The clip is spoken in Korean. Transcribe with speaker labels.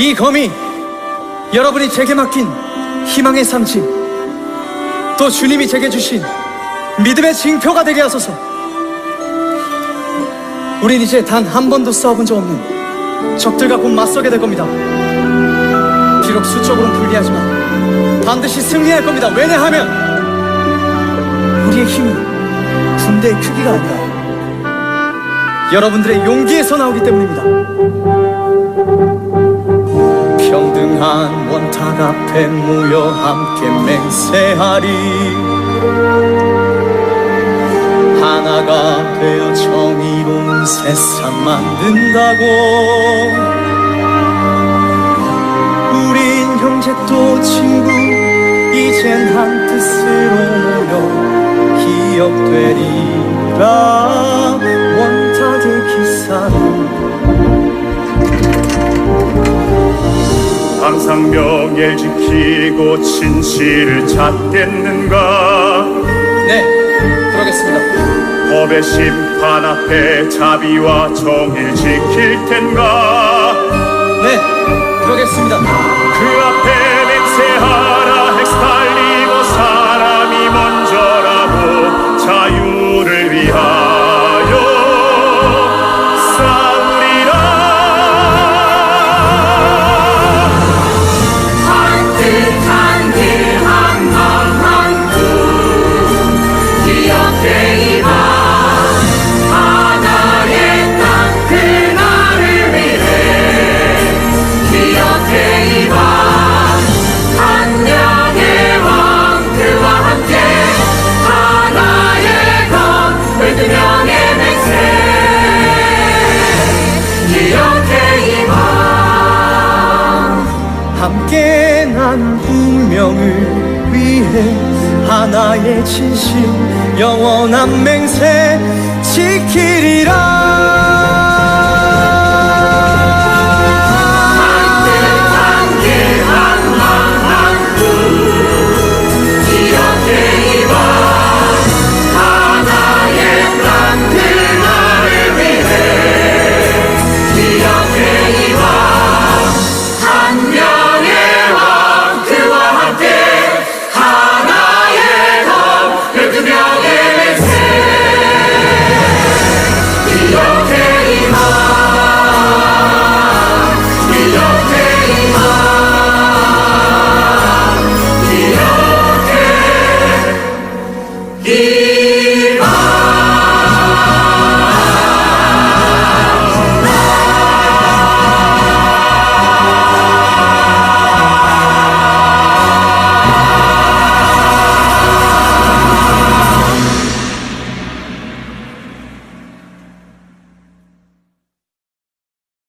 Speaker 1: 이 검이 여러분이 제게 맡긴 희망의 상징, 또 주님이 제게 주신 믿음의 징표가 되게 하소서. 우린 이제 단 한 번도 싸워본 적 없는 적들과 곧 맞서게 될 겁니다. 비록 수적으로는 불리하지만 반드시 승리할 겁니다. 왜냐하면 우리의 힘이 군대의 크기가 아니라 여러분들의 용기에서 나오기 때문입니다. 원탁 앞에 모여 함께 맹세하리. 하나가 되어 정의로운 세상 만든다고. 우린 형제 또 친구 이젠 한 뜻으로 모여 기억되리라
Speaker 2: 항상 명예를 지키고 진실을 찾겠는가?
Speaker 1: 네 그러겠습니다.
Speaker 2: 법의 심판 앞에 자비와 정의를 지킬 텐가
Speaker 1: 운명을 위해 하나의 진심 영원한 맹세 지키리라